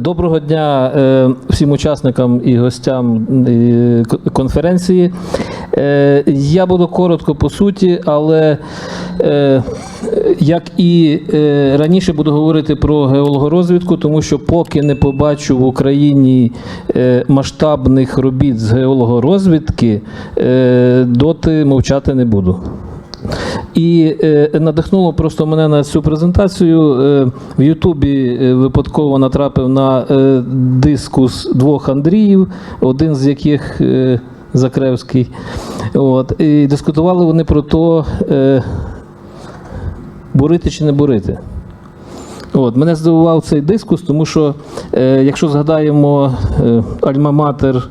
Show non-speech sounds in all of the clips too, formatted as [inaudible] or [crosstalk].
Доброго дня е, всім учасникам і гостям е, конференції. Е, Я буду коротко по суті, але як і раніше буду говорити про геологорозвідку, тому що поки не побачу в Україні масштабних робіт з геологорозвідки, доти мовчати не буду. І е, надихнуло просто мене на цю презентацію. Е, в Ютубі е, випадково натрапив на е, дискус двох Андріїв, один з яких е, Закревський. От, і дискутували вони про те, е, бурити чи не бурити. От, мене здивував цей дискус, тому що е, якщо згадаємо е, Альма-Матер,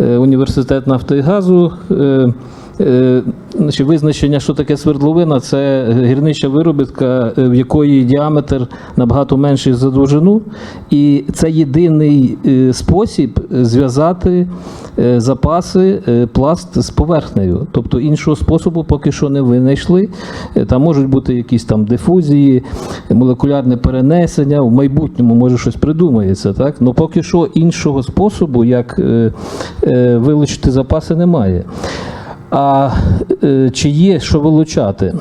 е, університет нафти і газу, е, визначення, що таке свердловина, це гірнича виробітка, е, в якої діаметр набагато менший за довжину. І це єдиний е, спосіб зв'язати е, запаси е, пласт з поверхнею. Тобто іншого способу поки що не винайшли. Е, Там можуть бути якісь там дифузії, молекулярне перенесення. В майбутньому може щось придумається, так? Ну поки що іншого способу, як е, е, вилучити запаси, немає. А е, чи є що вилучати?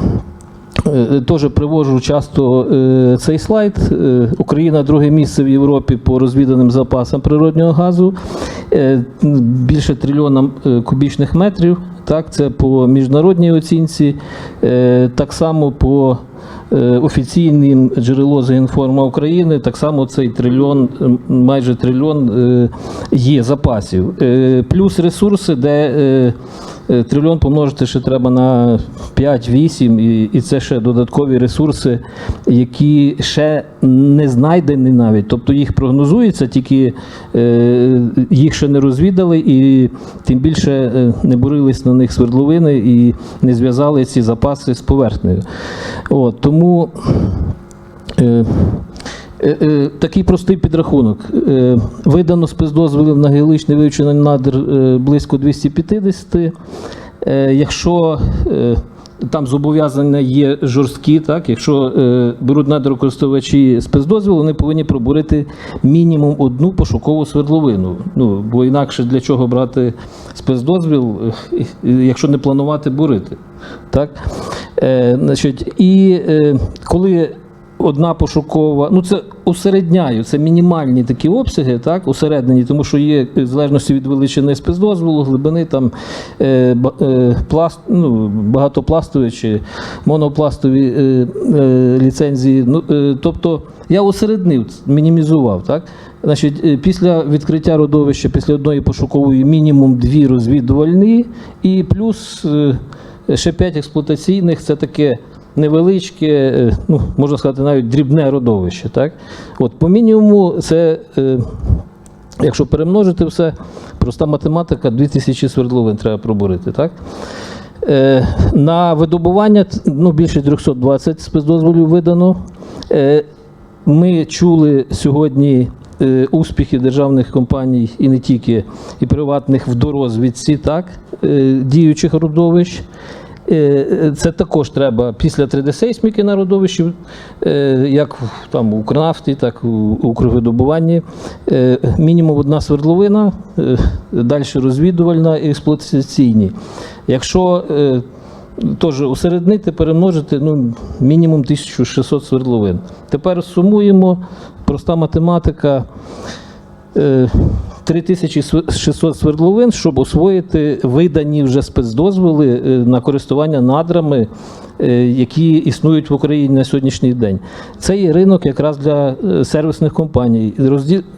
Е, Теж привожу часто е, цей слайд. Е, Україна друге місце в Європі по розвіданим запасам природнього газу. Е, Більше трильйона е, кубічних метрів. Так, це по міжнародній оцінці. Е, Так само по е, офіційним джерело «Зеінформа України, так само цей трильйон, е, майже трильйон е, є запасів. Е, Плюс ресурси, де е, е, трильйон помножити ще треба на 5-8, і, і це ще додаткові ресурси, які ще не знайдені навіть. Тобто їх прогнозується, тільки е, їх ще не розвідали, і тим більше е, не бурились на них свердловини і не зв'язали ці запаси з поверхнею. От, тому е, Е, е, Такий простий підрахунок. Е, Видано спецдозволів на геологічне вивчення надр е, близько 250. Е, Якщо е, там зобов'язання є жорсткі, так, якщо е, беруть надрокористувачі спецдозвіл, вони повинні пробурити мінімум одну пошукову свердловину. Ну, бо інакше для чого брати спецдозвіл, е, якщо не планувати бурити. Так? Е, значить, і е, коли одна пошукова, ну це усередняю, це мінімальні такі обсяги, так, усереднені, тому що є в залежності від величини спецдозволу, глибини там е, е, пласт, ну, багатопластові чи монопластові е, е, ліцензії. Ну, е, тобто я усереднив, мінімізував. Так? Значить, е, після відкриття родовища, після одної пошукової мінімум дві розвідувальні, і плюс е, ще п'ять експлуатаційних це таке невеличке, е, ну, можна сказати, навіть дрібне родовище. Так? От, по мінімуму це. е, Якщо перемножити все, проста математика 2000 свердловин треба пробурити. Так? Е, на видобування ну, більше 320 спецдозволів видано. Ми чули сьогодні успіхи державних компаній і не тільки, і приватних в дорозвідці, так, діючих родовищ. Е, е, Це також треба після 3D-сейсміки на родовищі, е, як там, у Укрнафті, так і у Укрвидобуванні. Мінімум одна свердловина, далі розвідувальна і експлуатаційні. Якщо теж усереднити, перемножити ну, мінімум 1600 свердловин. Тепер сумуємо, проста математика. Е, 3600 свердловин, щоб освоїти видані вже спецдозволи е, на користування надрами, е, які існують в Україні на сьогоднішній день. Це є ринок якраз для е, сервісних компаній.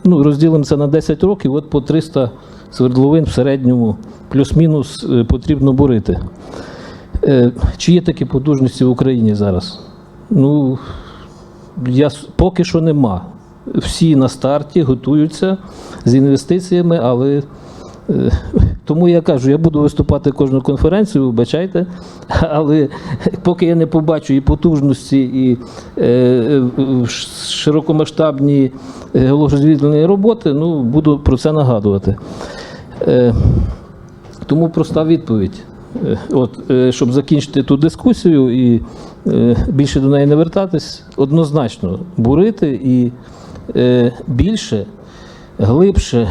Ну, розділимо це на 10 років, от по 300 свердловин в середньому, плюс-мінус потрібно бурити. Чи є такі потужності в Україні зараз? Ну, я, поки що нема. Всі на старті готуються з інвестиціями, але е, тому я кажу, я буду виступати кожну конференцію, вибачайте, [laughs] але поки я не побачу і потужності, і е, е, широкомасштабні геологорозвідувальні роботи, ну, буду про це нагадувати. Е, тому проста відповідь. Е, От, е, щоб закінчити ту дискусію і е, більше до неї не вертатись, однозначно бурити і е, більше глибше.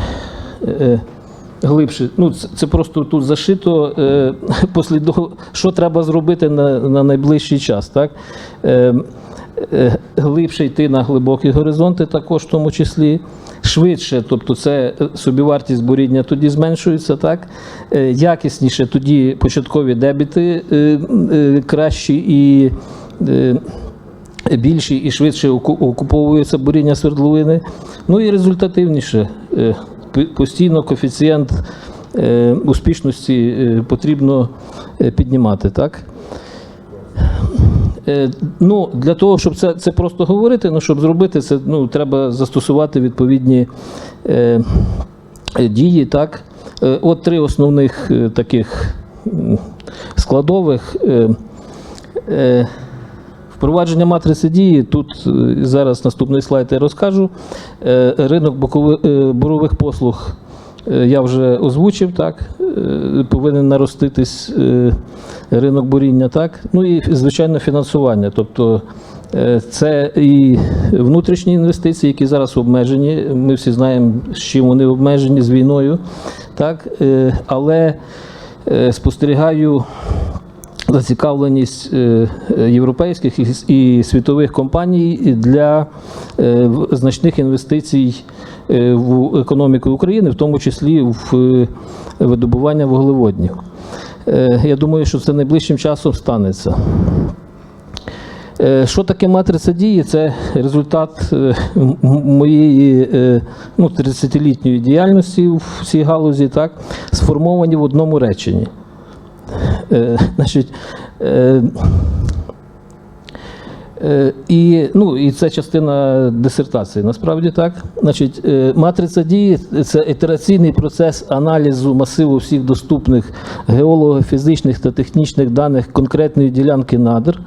е, Глибше, ну це, просто тут зашито е, [laughs] послідов... що треба зробити на, на найближчий час. Так? Е, е, глибше йти на глибокі горизонти, також в тому числі. Швидше, тобто це е, собівартість буріння тоді зменшується, так? Е, якісніше тоді початкові дебіти е, е, кращі і. Е, більші і швидше окуповується буріння свердловини. Ну і результативніше. Е, Постійно коефіцієнт е, успішності е, потрібно піднімати. Так? Ну, для того, щоб це, це просто говорити, ну, щоб зробити це, ну, треба застосувати відповідні е, дії. Так? От три основних таких складових. Е, е, Впровадження матриці дії тут е, зараз наступний слайд я розкажу. Е, Ринок бокови- е, бурових послуг я вже озвучив, так, повинен нароститись ринок буріння, так. Ну і звичайно фінансування. Тобто це і внутрішні інвестиції, які зараз обмежені. Ми всі знаємо, з чим вони обмежені з війною. Так, але спостерігаю зацікавленість е, е, європейських і світових компаній для е, значних інвестицій в економіку України, в тому числі в видобування вуглеводнів. Я думаю, що це найближчим часом станеться. Що таке матриця дії? Це результат моєї ну, 30-літньої діяльності в цій галузі, так, сформовані в одному реченні. Е, е, е, і, ну, і це частина дисертації. Насправді так. Значить, матриця дії це ітераційний процес аналізу масиву всіх доступних геолого-фізичних та технічних даних конкретної ділянки надр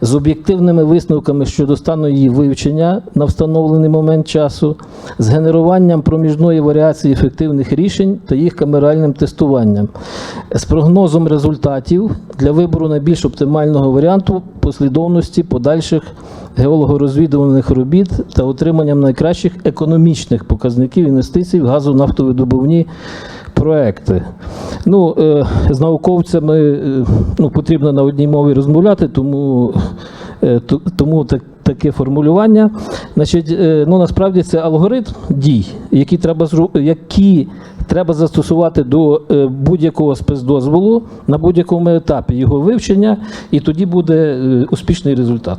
з об'єктивними висновками щодо стану її вивчення на встановлений момент часу, з генеруванням проміжної варіації ефективних рішень та їх камеральним тестуванням, з прогнозом результатів для вибору найбільш оптимального варіанту послідовності подальших геологорозвідувальних робіт та отриманням найкращих економічних показників інвестицій в газонафтовидобувні проекти. Ну, е, з науковцями е, ну, потрібно на одній мові розмовляти, тому, е, тому так, таке формулювання. Значить, ну, насправді це алгоритм дій, які треба, які треба застосувати до будь-якого спецдозволу на будь-якому етапі його вивчення, і тоді буде успішний результат.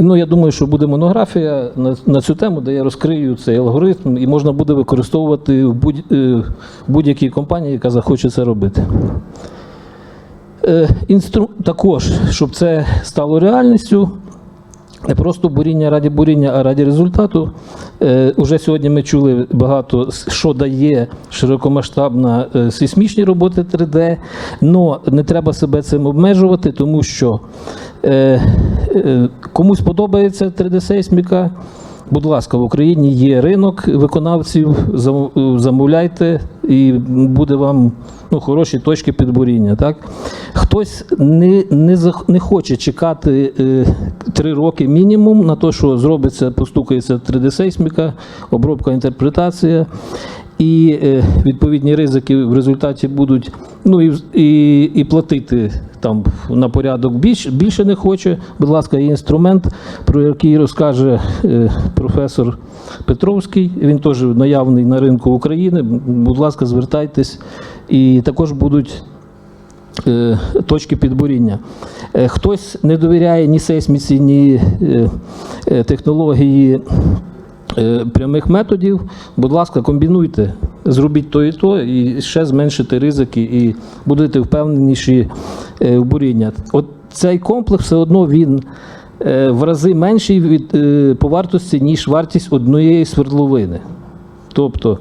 Ну, я думаю, що буде монографія на, на цю тему, де я розкрию цей алгоритм, і можна буде використовувати в е, будь-якій компанії, яка захоче це робити. Е, інстру... Також, щоб це стало реальністю, не просто буріння раді буріння, а раді результату. Е, уже сьогодні ми чули багато, що дає широкомасштабна е, сейсмічні роботи 3D, але не треба себе цим обмежувати, тому що е, е, комусь подобається 3D-сейсміка. Будь ласка, в Україні є ринок виконавців, замовляйте, і буде вам ну, хороші точки підборіння. Так? Хтось не, не, не хоче чекати е, три роки мінімум на те, що зробиться, постукається 3D-сейсміка, обробка, інтерпретація. І е, відповідні ризики в результаті будуть, ну і, і, і платити там на порядок більше, більше не хоче. Будь ласка, є інструмент, про який розкаже е, професор Петровський. Він теж наявний на ринку України. Будь ласка, звертайтесь. І також будуть е, точки підбуріння. Хтось не довіряє ні сейсміці, ні технології прямих методів. Будь ласка, комбінуйте, зробіть то і то, і ще зменшите ризики, і будете впевненіші е, в буріння. От цей комплекс все одно він е, в рази менший від е, по вартості, ніж вартість однієї свердловини. Тобто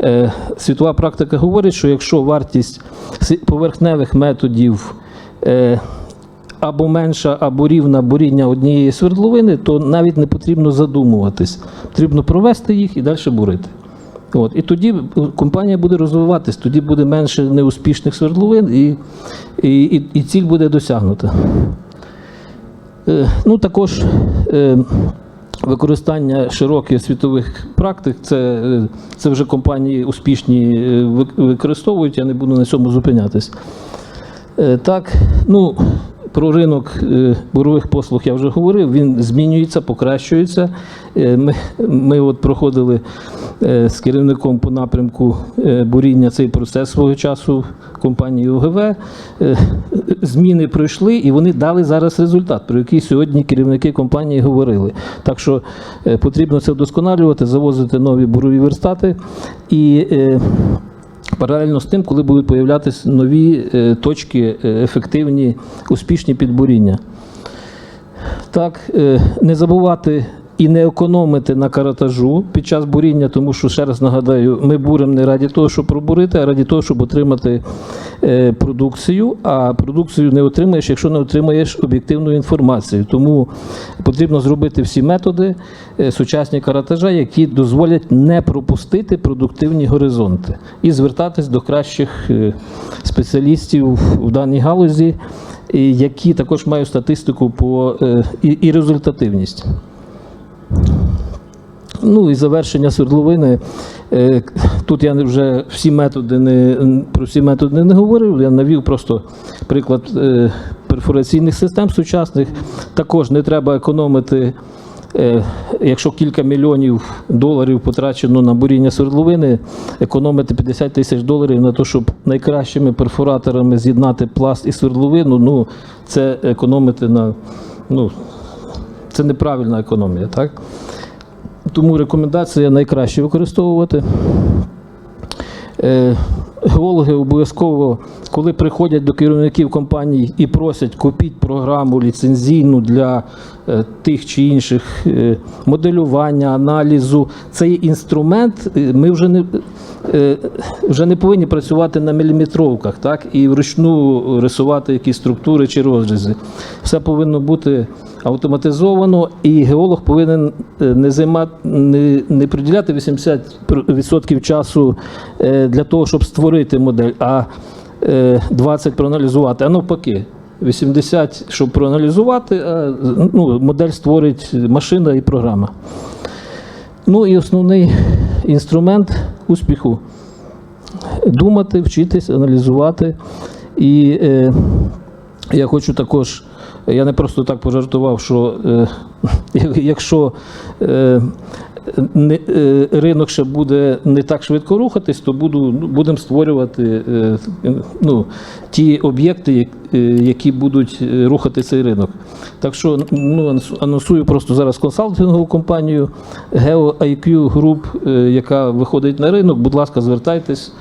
е, світова практика говорить, що якщо вартість поверхневих методів е, або менша, або рівна буріння однієї свердловини, то навіть не потрібно задумуватись. Потрібно провести їх і далі бурити. От. І тоді компанія буде розвиватись, тоді буде менше неуспішних свердловин, і, і, і, і ціль буде досягнута. Е, Ну, також е, використання широких світових практик, це, це вже компанії успішні е, використовують, я не буду на цьому зупинятись. Е, Так, ну, про ринок е, бурових послуг я вже говорив, він змінюється, покращується. Е, Ми, ми от проходили е, з керівником по напрямку буріння цей процес свого часу компанії ОГВ. Зміни пройшли і вони дали зараз результат, про який сьогодні керівники компанії говорили. Так що потрібно це вдосконалювати, завозити нові бурові верстати і. Паралельно з тим, коли будуть появлятися нові е, точки е, ефективні, успішні підбуріння. Так, е, не забувати і не економити на каратажу під час буріння, тому що, ще раз нагадаю, ми буримо не раді того, щоб пробурити, а раді того, щоб отримати е, продукцію. А продукцію не отримаєш, якщо не отримаєш об'єктивну інформацію. Тому потрібно зробити всі методи е, сучасні каратажа, які дозволять не пропустити продуктивні горизонти і звертатись до кращих е, спеціалістів в даній галузі, які також мають статистику по і результативність. Ну і завершення свердловини. Е, Тут я вже всі методи не про всі методи не говорив. Я навів просто приклад е, перфораційних систем сучасних. Також не треба економити. Е, Якщо кілька мільйонів доларів потрачено на буріння свердловини, економити 50 тисяч доларів на те, щоб найкращими перфораторами з'єднати пласт і свердловину, ну це економити на ну це неправильна економія, так? Тому рекомендація найкраще використовувати. Е, Геологи обов'язково, коли приходять до керівників компаній і просять купіть програму ліцензійну для е, тих чи інших е, моделювання, аналізу, це є інструмент. Ми вже не, вже не повинні працювати на міліметровках, так, і вручну рисувати якісь структури чи розрізи. Все повинно бути автоматизовано, і геолог повинен е, не займати, не, не приділяти 80% часу е, для того, щоб створити модель, а е, 20 проаналізувати. А навпаки, 80, щоб проаналізувати, а ну, модель створить машина і програма. Ну і основний інструмент успіху думати, вчитись, аналізувати. І е, я хочу також, я не просто так пожартував, що е, [laughs] якщо е, ринок ще буде не так швидко рухатись, то буду, ну, будемо створювати е, ну, ті об'єкти, е, які будуть е, рухати цей ринок. Так що ну, анонсую просто зараз консалтингову компанію GeoIQ Group, е, яка виходить на ринок. Будь ласка, звертайтесь.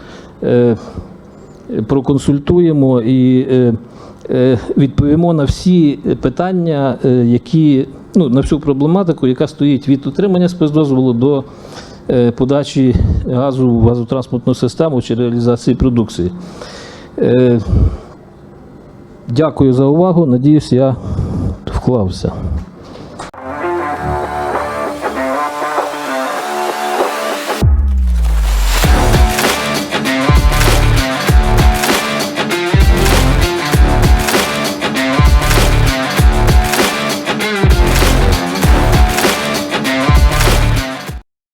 Е, проконсультуємо і е, е, відповімо на всі питання, е, які ну, на всю проблематику, яка стоїть від отримання спецдозволу до е, подачі газу в газотранспортну систему чи реалізації продукції. Е, Дякую за увагу. Надіюсь, я вклався.